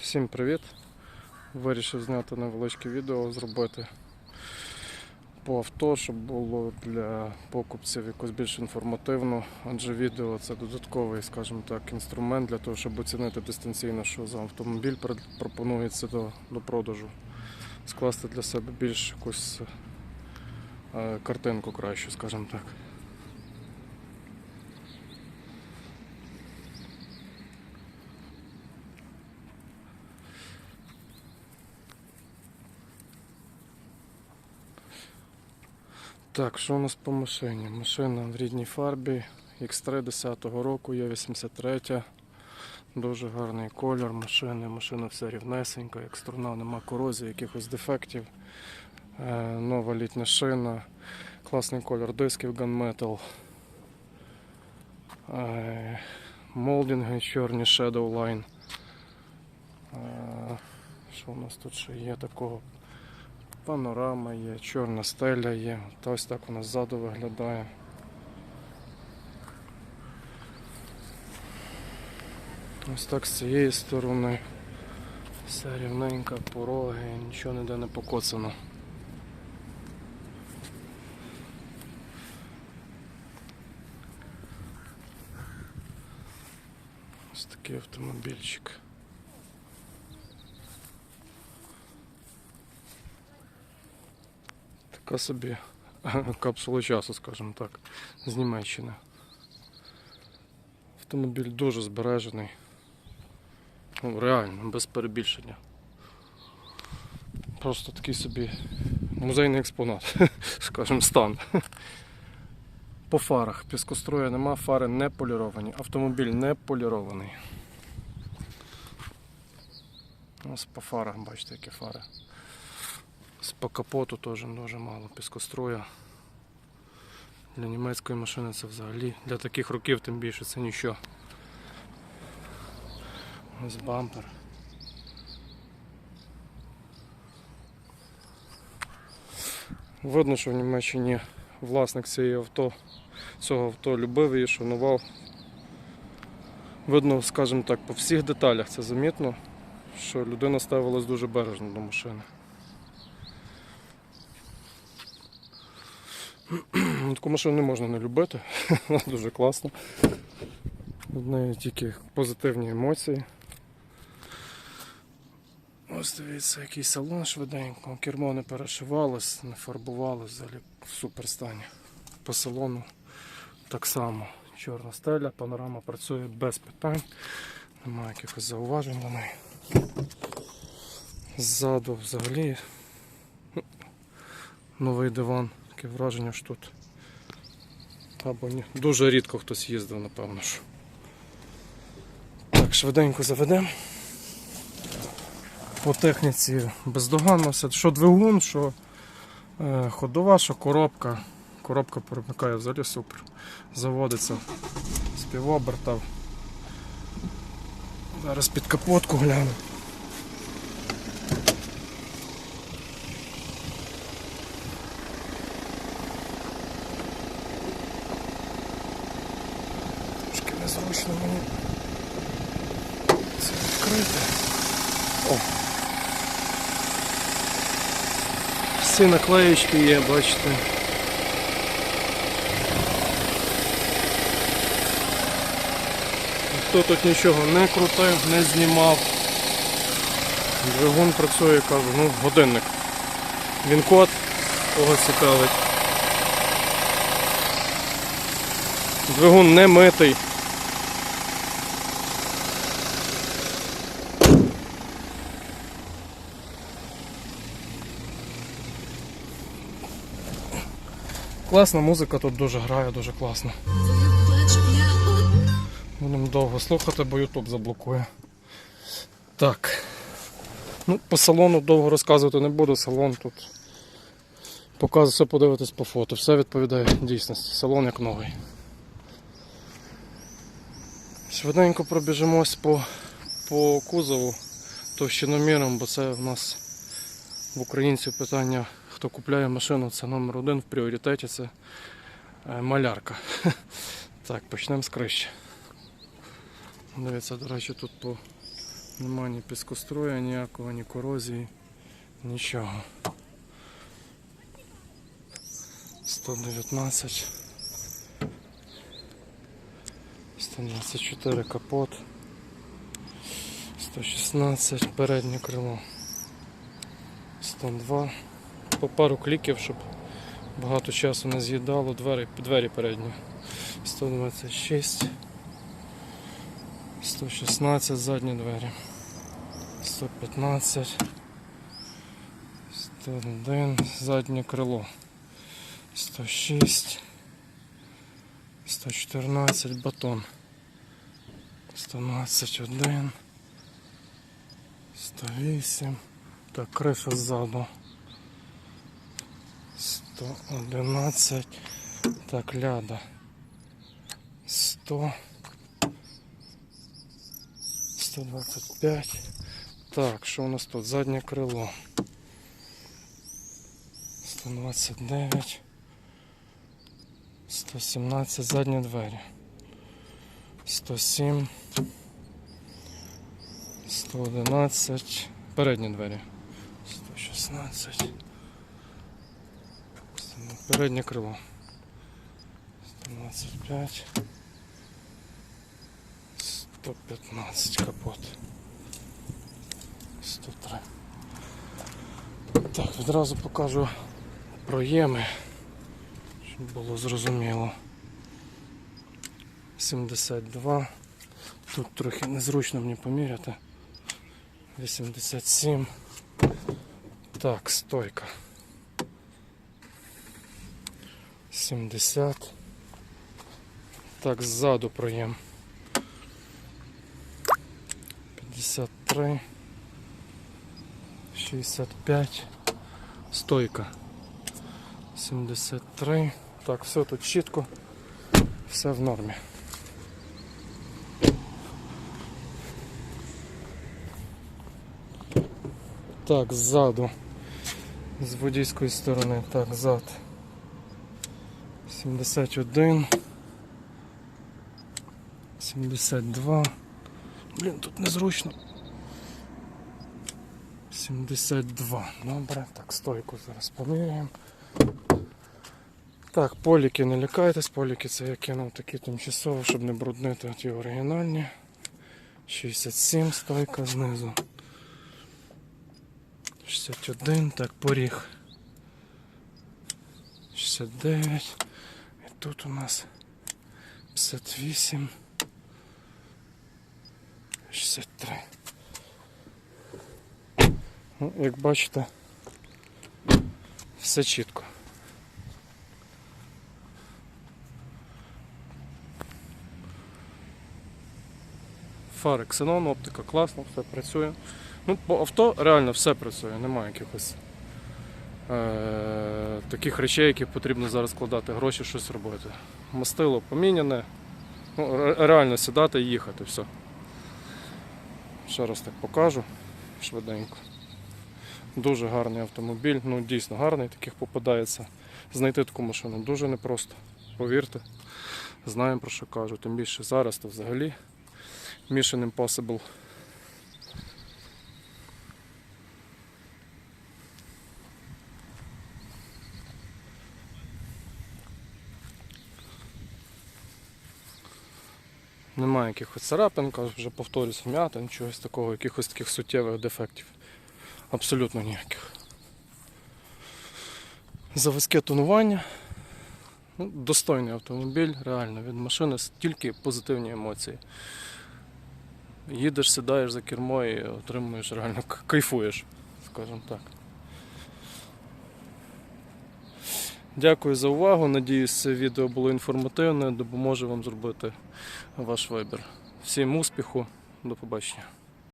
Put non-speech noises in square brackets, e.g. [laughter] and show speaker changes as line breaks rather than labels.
Всім привіт! Вирішив зняти невеличке відео, зробити по авто, щоб було для покупців якось більш інформативно, адже відео це додатковий, скажімо так, інструмент для того, щоб оцінити дистанційно, що за автомобіль пропонується до, до продажу. Скласти для себе більш якусь е, картинку кращу, скажімо так. Так, що у нас по машині? Машина в рідній фарбі X3 10-го року, є 83. Дуже гарний колір машини. Машина вся рівнесенька, як струна, нема корозії, якихось дефектів. Е, нова літня шина, класний колір дисків Gunmetal. Е, молдинги чорні Shadow Line. Е, що у нас тут ще є такого? Панорама є, чорна стеля є. Та ось так вона ззаду виглядає. Ось так з цієї сторони. Все рівненько, пороги, нічого ніде не покоцано. Ось такий автомобільчик. Така собі [laughs] капсула часу, скажімо так, з Німеччини. Автомобіль дуже збережений. Ну, реально, без перебільшення. Просто такий собі музейний експонат, [laughs] скажімо, стан. [laughs] По фарах піскостроя нема, фари не поліровані, автомобіль не полірований. Ось по фарах, бачите, які фари. З по капоту теж дуже мало піскостроя. Для німецької машини це взагалі. Для таких років тим більше це нічого. Ось бампер. Видно, що в Німеччині власник цієї авто, цього авто любив її, шанував. Видно, скажімо так, по всіх деталях це замітно, що людина ставилась дуже бережно до машини. Таку машину не можна не любити, [laughs] вона дуже класна. В неї тільки позитивні емоції. Ось дивіться, який салон швиденько, кермо не перешивалось, не фарбувалось, взагалі в супер стані. По салону так само. Чорна стеля, панорама працює без питань, немає якихось зауважень до неї. Ззаду взагалі ну, новий диван. Таке враження, що тут або ні. Дуже рідко хтось їздив, напевно. що. Так, швиденько заведемо. По техніці бездоганно все. Що двигун, що е, ходова, що коробка. Коробка перемикає взагалі супер. Заводиться з півоберта. Зараз під капотку гляну. Незручно мені це відкрити. О. Всі наклеєчки є, бачите. Хто тут нічого не крутив, не знімав. Двигун працює, кажу, ну, годинник. Він код, кого цікавить. Двигун не митий. Класна музика тут дуже грає, дуже класно. Будемо довго слухати, бо YouTube заблокує. Так. Ну, по салону довго розказувати не буду, салон тут. Показую все подивитись по фото. Все відповідає дійсності. Салон як новий. Швиденько пробіжимось по, по кузову товщиноміром, бо це в нас в українців питання, хто купляє машину, це номер один в пріоритеті, це е, малярка. [laughs] Так, почнемо з крищі. Дивіться, до речі, тут по Нема ні піскоструя ніякого, ні корозії, нічого. 119. 124 капот. 116 переднє крило. 102. По пару кліків, щоб багато часу не з'їдало двері, двері передні. 126. 116 задні двері. 115. 101 заднє крило. 106. 114 батон. 121. 108. Так, криша ззаду. 111. Так, ляда. 100. 125. Так, що у нас тут? Заднє крило. 129. 117 задні двері. 107. 111. Передні двері. 116. Переднє крило. 125. 115 капот. 103. Так, відразу покажу проєми, щоб було зрозуміло. 72. Тут трохи незручно мені поміряти. 87. Так, стойка. 70. Так, ззаду проєм. 53. 65. Стойка. 73. Так, все тут чітко. Все в нормі. Так, ззаду. З водійської сторони. Так, зад. 71. 72. Блін, тут незручно. 72. Добре, так, стойку зараз поміряємо. Так, поліки не лякайтесь, поліки це я кинув такі тимчасово, щоб не бруднити ті оригінальні. 67 стойка знизу. 61, так, поріг. 69. Тут у нас 58. 63. Ну, як бачите, все чітко. Фари ксенон, оптика класно, все працює. Ну, по авто реально все працює, немає якихось таких речей, які потрібно зараз складати гроші, щось робити. Мастило поміняне. Ну, реально сідати і їхати, все. Ще раз так покажу швиденько. Дуже гарний автомобіль, ну дійсно гарний, таких попадається. Знайти таку машину дуже непросто. Повірте, знаємо про що кажу. Тим більше зараз то взагалі Mission Impossible. Немає якихось царапин, вже повторюсь, вмятин, чогось такого, якихось таких суттєвих дефектів. Абсолютно ніяких. Заводське тонування. Ну, достойний автомобіль, реально, від машини тільки позитивні емоції. Їдеш, сідаєш за кермо і отримуєш реально кайфуєш, скажімо так. Дякую за увагу. Надіюсь, це відео було інформативне, допоможе вам зробити ваш вибір. Всім успіху, до побачення.